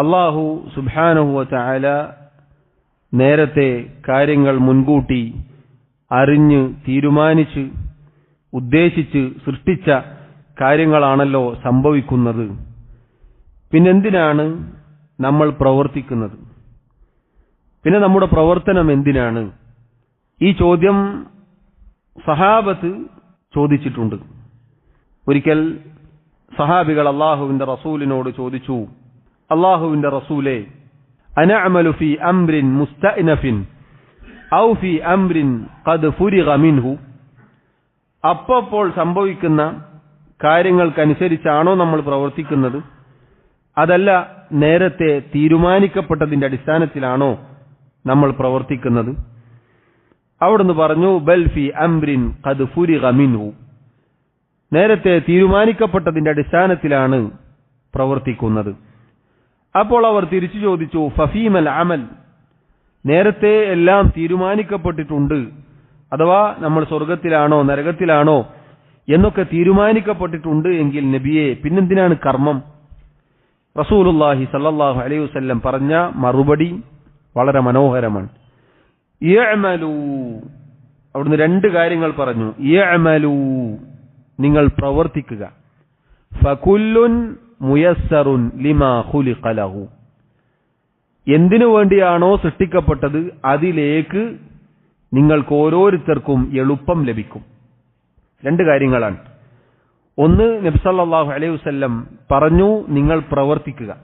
അള്ളാഹു സുബാനുഹുവ ചായാല നേരത്തെ കാര്യങ്ങൾ മുൻകൂട്ടി അറിഞ്ഞ് തീരുമാനിച്ച് ഉദ്ദേശിച്ച് സൃഷ്ടിച്ച കാര്യങ്ങളാണല്ലോ സംഭവിക്കുന്നത്. പിന്നെന്തിനാണ് നമ്മൾ പ്രവർത്തിക്കുന്നത്? പിന്നെ നമ്മുടെ പ്രവർത്തനം എന്തിനാണ്? ഈ ചോദ്യം സഹാബത്ത് ചോദിച്ചിട്ടുണ്ട്. ഒരിക്കൽ സഹാബികൾ അള്ളാഹുവിന്റെ റസൂലിനോട് ചോദിച്ചു അള്ളാഹുവിന്റെ റസൂലെ അനഅമലു ഫി അംറിൻ മുസ്തഅനഫിൻ ഔ ഫി അംറിൻ ഖദ് ഫുരിഗ മിൻഹു. അപ്പോൾ സംഭവിക്കുന്ന കാര്യങ്ങൾക്കനുസരിച്ചാണോ നമ്മൾ പ്രവർത്തിക്കുന്നത്? അതല്ല നേരത്തെ തീരുമാനിക്കപ്പെട്ടതിന്റെ അടിസ്ഥാനത്തിലാണോ നമ്മൾ പ്രവർത്തിക്കുന്നത്? അവിടുന്ന് പറഞ്ഞു ബൽഫി അംബ്രിൻ ഖദ് ഫുരിഗ മിൻഹു. നേരത്തെ തീരുമാനിക്കപ്പെട്ടതിന്റെ അടിസ്ഥാനത്തിലാണ് പ്രവർത്തിക്കുന്നത്. അപ്പോൾ അവർ തിരിച്ചു ചോദിച്ചു ഫഫീമൽ അമൽ? നേരത്തെ എല്ലാം തീരുമാനിക്കപ്പെട്ടിട്ടുണ്ട്. അഥവാ നമ്മൾ സ്വർഗത്തിലാണോ നരകത്തിലാണോ എന്നൊക്കെ തീരുമാനിക്കപ്പെട്ടിട്ടുണ്ട് എങ്കിൽ നബിയെ പിന്നെന്തിനാണ് കർമ്മം? റസൂലുല്ലാഹി സല്ലാഹു അലൈഹി വസ്ല്ലം പറഞ്ഞ മറുപടി വളരെ മനോഹരമാണ്. അവിടുന്ന് രണ്ട് കാര്യങ്ങൾ പറഞ്ഞു. നിങ്ങൾ പ്രവർത്തിക്കുക. ഫകുല്ലുൻ മുയസ്സറുൻ ലിമാ ഖുലിഖ ലഹു. എന്തിനു വേണ്ടിയാണോ സൃഷ്ടിക്കപ്പെട്ടത് അതിലേക്ക് നിങ്ങൾക്ക് ഓരോരുത്തർക്കും എളുപ്പം ലഭിക്കും. രണ്ട് കാര്യങ്ങളാണ്. ഒന്ന് നബ്സല്ലാഹു അലൈഹി വസ്ല്ലം പറഞ്ഞു നിങ്ങൾ പ്രവർത്തിക്കുക.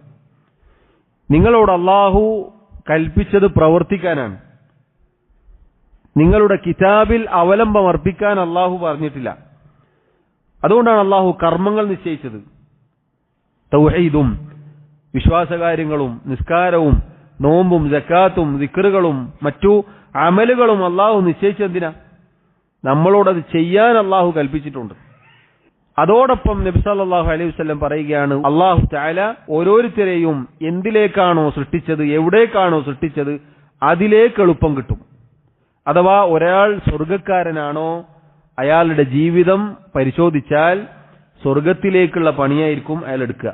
നിങ്ങളോട് അള്ളാഹു കൽപ്പിച്ചത് പ്രവർത്തിക്കാനാണ്. നിങ്ങളുടെ കിതാബിൽ അവലംബം അർപ്പിക്കാൻ അള്ളാഹു പറഞ്ഞിട്ടില്ല. അതുകൊണ്ടാണ് അള്ളാഹു കർമ്മങ്ങൾ നിശ്ചയിച്ചത്. തൗഹീദും വിശ്വാസകാര്യങ്ങളും നിസ്കാരവും നോമ്പും ജക്കാത്തും ദിക്കറുകളും മറ്റു അമലുകളും അള്ളാഹു നിശ്ചയിച്ചെന്തിനാ നമ്മളോടത് ചെയ്യാൻ അള്ളാഹു കൽപ്പിച്ചിട്ടുണ്ട്. അതോടൊപ്പം നബി സല്ലല്ലാഹു അലൈഹി വസല്ലം പറയുകയാണ് അള്ളാഹു തആല ഓരോരുത്തരെയും എന്തിലേക്കാണോ സൃഷ്ടിച്ചത് എവിടേക്കാണോ സൃഷ്ടിച്ചത് അതിലേക്ക് എളുപ്പം കിട്ടും. അഥവാ ഒരാൾ സ്വർഗക്കാരനാണോ അയാളുടെ ജീവിതം പരിശോധിച്ചാൽ സ്വർഗത്തിലേക്കുള്ള പണിയായിരിക്കും അയാൾ എടുക്കുക.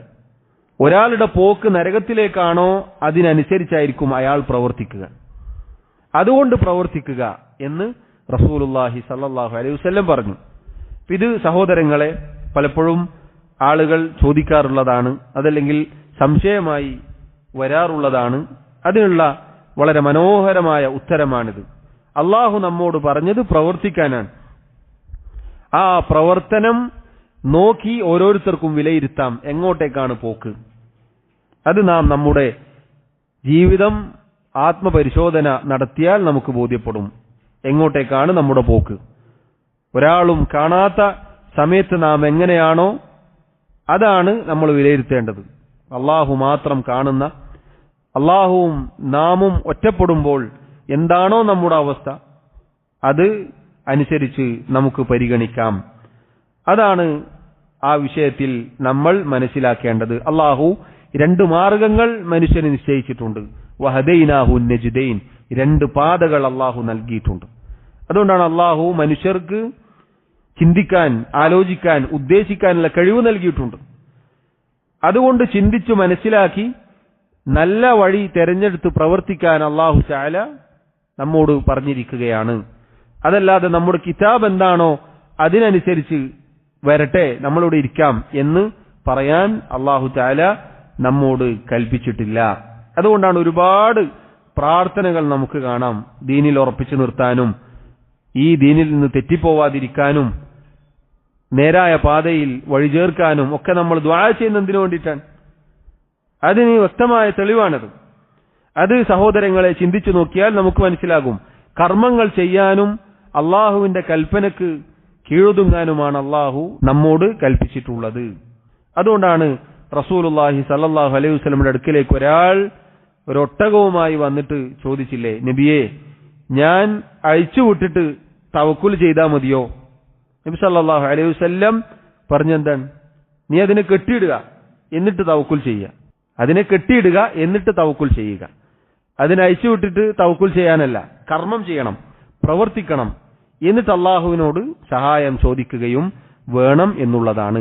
ഒരാളുടെ പോക്ക് നരകത്തിലേക്കാണോ അതിനനുസരിച്ചായിരിക്കും അയാൾ പ്രവർത്തിക്കുക. അതുകൊണ്ട് പ്രവർത്തിക്കുക എന്ന് റസൂലുല്ലാഹി സല്ലാഹു അലൈഹി വസല്ലം പറഞ്ഞു. ഇത് സഹോദരങ്ങളെ പലപ്പോഴും ആളുകൾ ചോദിക്കാറുള്ളതാണ് അതല്ലെങ്കിൽ സംശയമായി വരാറുള്ളതാണ്. അതിനുള്ള വളരെ മനോഹരമായ ഉത്തരമാണിത്. അള്ളാഹു നമ്മോട് പറഞ്ഞത് പ്രവർത്തിക്കാനാണ്. ആ പ്രവർത്തനം നോക്കി ഓരോരുത്തർക്കും വിലയിരുത്താം എങ്ങോട്ടേക്കാണ് പോക്ക്. അത് നാം നമ്മുടെ ജീവിതം ആത്മപരിശോധന നടത്തിയാൽ നമുക്ക് ബോധ്യപ്പെടും. എങ്ങോട്ടേക്കാണ് നമ്മുടെ പോക്ക്? ഒരാളും കാണാത്ത സമയത്ത് നാം എങ്ങനെയാണോ അതാണ് നമ്മൾ വിലയിരുത്തേണ്ടത്. അള്ളാഹു മാത്രം കാണുന്ന അള്ളാഹുവും നാമും ഒറ്റപ്പെടുമ്പോൾ എന്താണോ നമ്മുടെ അവസ്ഥ അത് അനുസരിച്ച് നമുക്ക് പരിഗണിക്കാം. അതാണ് ആ വിഷയത്തിൽ നമ്മൾ മനസ്സിലാക്കേണ്ടത്. അള്ളാഹു രണ്ട് മാർഗങ്ങൾ മനുഷ്യന് നിശ്ചയിച്ചിട്ടുണ്ട്. വഹദൈനാഹു നജുദൈൻ. രണ്ട് പാതകൾ അള്ളാഹു നൽകിയിട്ടുണ്ട്. അതുകൊണ്ടാണ് അള്ളാഹു മനുഷ്യർക്ക് ചിന്തിക്കാൻ ആലോചിക്കാൻ ഉദ്ദേശിക്കാനുള്ള കഴിവ് നൽകിയിട്ടുണ്ട്. അതുകൊണ്ട് ചിന്തിച്ചു മനസ്സിലാക്കി നല്ല വഴി തെരഞ്ഞെടുത്ത് പ്രവർത്തിക്കാൻ അള്ളാഹു ചാല നമ്മോട് പറഞ്ഞിരിക്കുകയാണ്. അതല്ലാതെ നമ്മുടെ കിതാബ് എന്താണോ അതിനനുസരിച്ച് വരട്ടെ നമ്മളിവിടെ ഇരിക്കാം എന്ന് പറയാൻ അള്ളാഹു ചാല നമ്മോട് കൽപ്പിച്ചിട്ടില്ല. അതുകൊണ്ടാണ് ഒരുപാട് പ്രാർത്ഥനകൾ നമുക്ക് കാണാം ദീനിൽ ഉറപ്പിച്ചു നിർത്താനും ഈ ദീനിൽ നിന്ന് തെറ്റിപ്പോവാതിരിക്കാനും നേരായ പാതയിൽ വഴി ചേർക്കാനും ഒക്കെ നമ്മൾ ദ്വാര ചെയ്യുന്നതിനു വേണ്ടിയിട്ടാണ്. അതിന് വ്യക്തമായ തെളിവാണത്. അത് സഹോദരങ്ങളെ ചിന്തിച്ചു നോക്കിയാൽ നമുക്ക് മനസ്സിലാകും. കർമ്മങ്ങൾ ചെയ്യാനും അള്ളാഹുവിന്റെ കൽപ്പനക്ക് കീഴുതുങ്ങാനുമാണ് അള്ളാഹു നമ്മോട് കൽപ്പിച്ചിട്ടുള്ളത്. അതുകൊണ്ടാണ് റസൂലുല്ലാഹി സല്ലാഹു അലൈഹി വസ്ലമിന്റെ അടുക്കിലേക്ക് ഒരാൾ ഒരൊട്ടകവുമായി വന്നിട്ട് ചോദിച്ചില്ലേ നബിയെ ഞാൻ അഴിച്ചുവിട്ടിട്ട് തവക്കുൽ ചെയ്താൽ മതിയോ? നബി സല്ലാഹു അലൈഹി വസ്ല്ലം പറഞ്ഞെന്താണ്? നീ അതിനെ കെട്ടിയിടുക എന്നിട്ട് തവക്കുൽ ചെയ്യുക. അതിനെ കെട്ടിയിടുക എന്നിട്ട് തവക്കുൽ ചെയ്യുക. അതിനെ അഴിച്ചുവിട്ടിട്ട് തവക്കുൽ ചെയ്യാനല്ല കർമ്മം ചെയ്യണം പ്രവർത്തിക്കണം എന്നിട്ട് അള്ളാഹുവിനോട് സഹായം ചോദിക്കുകയും വേണം എന്നുള്ളതാണ്.